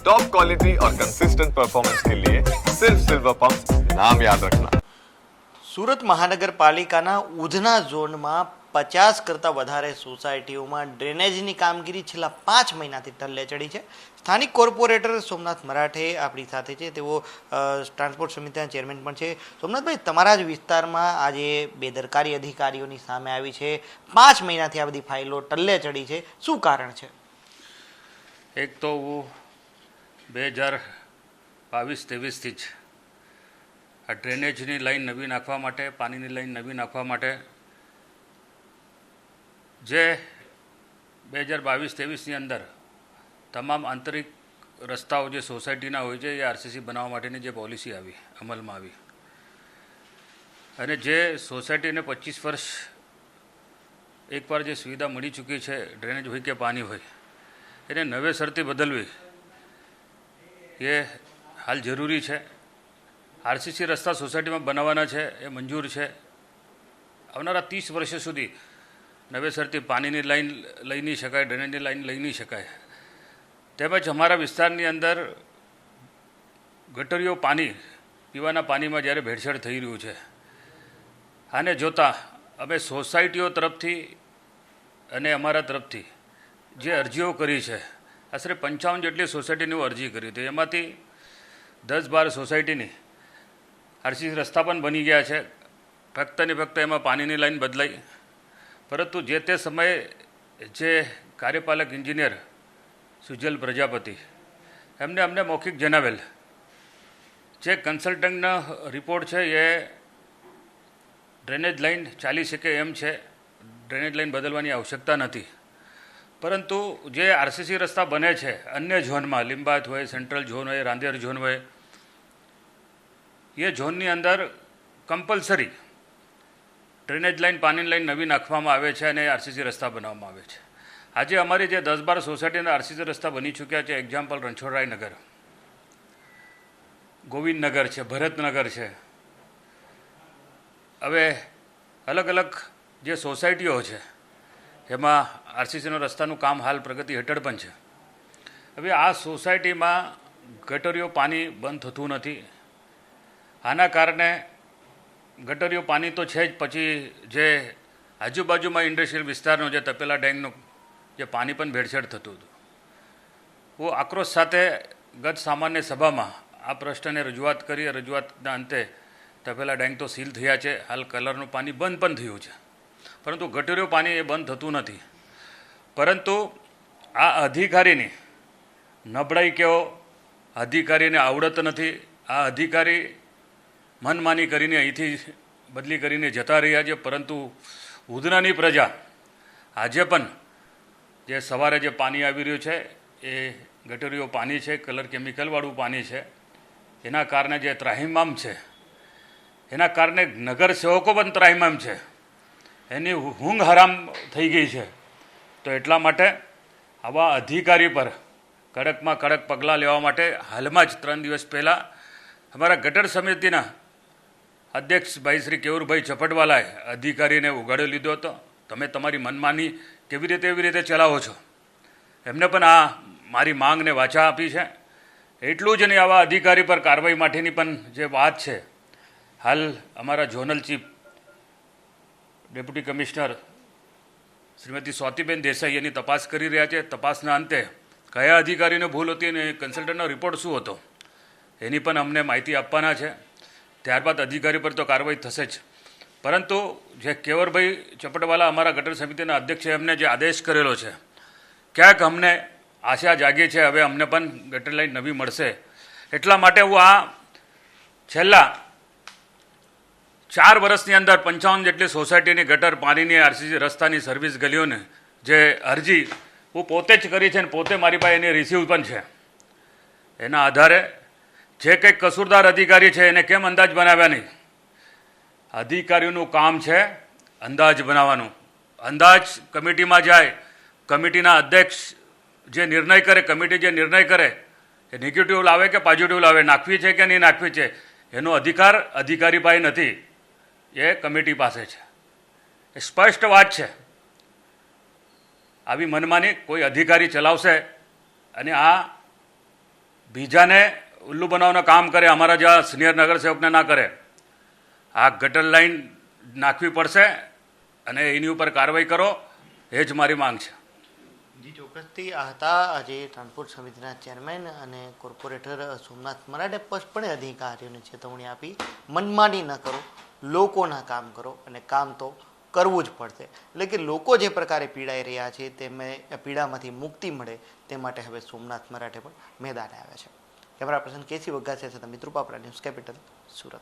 Top quality और consistent performance के लिए सिर्फ सिल्वर पंप नाम याद रखना સુરત મહાનગરપાલિકાના ઉધના ઝોનમાં પચાસ કરતાં વધારે સોસાયટીઓમાં ડ્રેનેજની કામગીરી છેલ્લા પાંચ મહિનાથી ટલ્લે ચડી છે સ્થાનિક કોર્પોરેટર સોમનાથ મરાઠે આપણી સાથે છે તેઓ અ, ટ્રાન્સપોર્ટ સમિતિના ચેરમેન પણ છે સોમનાથભાઈ તમારા જ વિસ્તારમાં આજે બેદરકારી અધિકારીઓની સામે આવી છે પાંચ મહિનાથી આ બધી ફાઇલો ટલ્લે ચડી છે શું કારણ છે એક તો હું બે હજાર બાવીસ, ત્રેવીસથી જ. આ ડ્રેનેજની લાઈન નવી નાખવા માટે, પાણીની લાઈન નવી નાખવા માટે જે બે હજાર બાવીસ, ત્રેવીસની અંદર તમામ આંતરિક રસ્તાઓ જે સોસાયટીના હોય છે, એ આરસીસી બનાવવા માટેની જે પોલિસી આવી, અમલમાં આવી. અને જે સોસાયટીને પચીસ વર્ષ એકવાર જે સુવિધા મળી ચૂકી છે, ડ્રેનેજ હોય કે પાણી હોય, એને નવેસરથી બદલવી એ હાલ જરૂરી છે. આરસીસી રસ્તા સોસાયટીમાં બનાવવાના છે, એ મંજૂર છે. આવનારા ત્રીસ વર્ષ સુધી નવેસરથી પાણીની લાઈન લઈ નહીં શકાય, ડ્રેનેજની લાઈન લઈ નહીં શકાય. તેમજ અમારા વિસ્તારની અંદર ગટરીઓ પાણી, પીવાના પાણીમાં જ્યારે ભેળસેળ થઈ રહ્યું છે. આને જોતાં અમે સોસાયટીઓ તરફથી અને અમારા તરફથી જે અરજીઓ કરી છે આશરે પંચાવન જેટલી સોસાયટીની હું અરજી કરી હતી. એમાંથી દસ બાર સોસાયટીની આરસીસી રસ્તા પણ બની ગયા છે. ફક્ત ને ફક્ત એમાં પાણીની લાઈન બદલાઈ. પરંતુ જે તે સમયે જે કાર્યપાલક ઇન્જિનિયર સુજલ પ્રજાપતિ, એમને અમને મૌખિક જણાવેલ. જે કન્સલ્ટન્ટનો રિપોર્ટ છે એ ડ્રેનેજ લાઈન ચાલી શકે એમ છે. ડ્રેનેજ લાઈન બદલવાની આવશ્યકતા નથી. પરંતુ જે આરસીસી રસ્તા બને છે, અન્ય ઝોનમાં, લિંબાયત હોય, સેન્ટ્રલ ઝોન હોય, રાંદેર ઝોન હોય, એ ઝોનની અંદર કમ્પલસરી ડ્રેનેજ લાઈન પાણીની લાઈન નવી નાખવામાં આવે છે અને આરસીસી રસ્તા બનાવવામાં આવે છે. આજે અમારી જે દસ બાર સોસાયટીના આરસીસી રસ્તા બની ચૂક્યા છે એક્ઝામ્પલ રણછોડરાયનગર, ગોવિંદનગર છે, ભરતનગર છે. હવે અલગ અલગ જે સોસાયટીઓ છે એમાં આરસીસીનો રસ્તાનું કામ હાલ પ્રગતિ હેઠળ પણ છે. હવે આ સોસાયટીમાં ગટરીઓ પાણી બંધ થતું નથી. આના કારણે ગટરીઓ પાણી તો છે જ, પછી જે આજુબાજુમાં ઇન્ડસ્ટ્રીયલ વિસ્તારનો જે તપેલા ડેંગનું જે પાણી પણ ભેળસેળ થતું હતું. હું આક્રોશ સાથે ગત સામાન્ય સભામાં આ પ્રશ્નને રજૂઆત કરી, રજૂઆતના અંતે તપેલા ડેંગ તો સીલ થયા છે. હાલ કલરનું પાણી બંધ પણ થયું છે. પરંતુ ગટરીઓ પાણી એ બંધ થતું નથી. પરંતુ આ અધિકારીની નબળાઈ કેવો અધિકારીને આવડત નથી. આ અધિકારી મનમાની કરીને અહીંથી બદલી કરીને જતા રહ્યા છે. પરંતુ ઉધનાની પ્રજા આજે પણ જે સવારે જે પાણી આવી રહ્યું છે, એ ગટરીઓ પાણી છે, કલર કેમિકલવાળું પાણી છે. એના કારણે જે ત્રાહિમામ છે, એના કારણે નગર સેવકો પણ ત્રાહિમામ છે. એની ઊંઘ હરામ થઈ ગઈ છે. તો એટલા માટે આવા અધિકારી પર કડકમાં કડક પગલાં લેવા માટે હાલમાં જ ત્રણ દિવસ પહેલાં અમારા ગટર સમિતિના અધ્યક્ષ ભાઈ શ્રી કેવુરભાઈ ચપટવાલાએ અધિકારીને ઉગાડી લીધો હતો. તમે તમારી મનમાની કેવી રીતે એવી રીતે ચલાવો છો? એમને પણ આ મારી માંગને વાચા આપી છે. એટલું જ નહીં, આવા અધિકારી પર કાર્યવાહી માટેની પણ જે વાત છે. હાલ અમારા zonal chief deputy commissioner Shrimati Swatiben Desai એની તપાસ કરી રહ્યા છે. તપાસના અંતે કયા અધિકારીને ભૂલ હતી અને કન્સલ્ટન્ટનો રિપોર્ટ શું હતો, એની પણ અમને માહિતી આપવાના છે. ત્યારબાદ અધિકારી પર તો કાર્યવાહી થશે જ. પરંતુ જે કેવરભાઈ ચપટવાલા અમારા ગટર સમિતિના અધ્યક્ષ એમને જે આદેશ કરેલો છે, ક્યાંક અમને આશા જાગી છે, હવે અમને પણ ગટર લાઈન નવી મળશે. એટલા માટે હું આ છેલ્લા ચાર વર્ષની અંદર પંચાવન જેટલી સોસાયટીની ગટર પાણીની આરસીસી રસ્તાની સર્વિસ ગલીઓને જે અરજી હું પોતે જ કરી છે અને પોતે મારી પાસે એની રિસીવ પણ છે. એના આધારે જે કંઈક કસૂરદાર અધિકારી છે એને કેમ અંદાજ બનાવ્યા નહીં? અધિકારીઓનું કામ છે અંદાજ બનાવવાનું. અંદાજ કમિટીમાં જાય, કમિટીના અધ્યક્ષ જે નિર્ણય કરે, કમિટી જે નિર્ણય કરે, એ નેગેટિવ લાવે કે પોઝિટિવ લાવે, નાખવી છે કે નહીં નાખવી છે, એનો અધિકાર અધિકારી પાસે નથી. એ કમિટી પાસે છે. એ સ્પષ્ટ વાત છે. આવી મનમાની કોઈ અધિકારી ચલાવશે અને આ બીજાને ઉલ્લુ બનાવવાનું કામ કરે, અમારા જેવા સિનિયર નગરસેવકને ના કરે, આ ગટર લાઈન નાખવી પડશે અને એની ઉપર કાર્યવાહી કરો, એ જ મારી માંગ છે. જી, ચોક્કસથી આ હતા આજે ટ્રાન્સપોર્ટ સમિતિના ચેરમેન અને કોર્પોરેટર સોમનાથ મરાઠે સ્પષ્ટપણે અધિકારીઓને ચેતવણી આપી, મનમાની ન કરો. લોકોના કામ કરો અને કામ તો કરવું જ પડશે. એટલે કે લોકો જે પ્રકારે પીડાઈ રહ્યા છે તેમને પીડામાંથી મુક્તિ મળે, તે માટે હવે સોમનાથ મરાઠે પણ મેદાને આવ્યા છે. કેમેરા પર્સન કેસી વઘાસિયા સાથે મિત્રુપાપરા ન્યૂઝ કેપિટલ સુરત.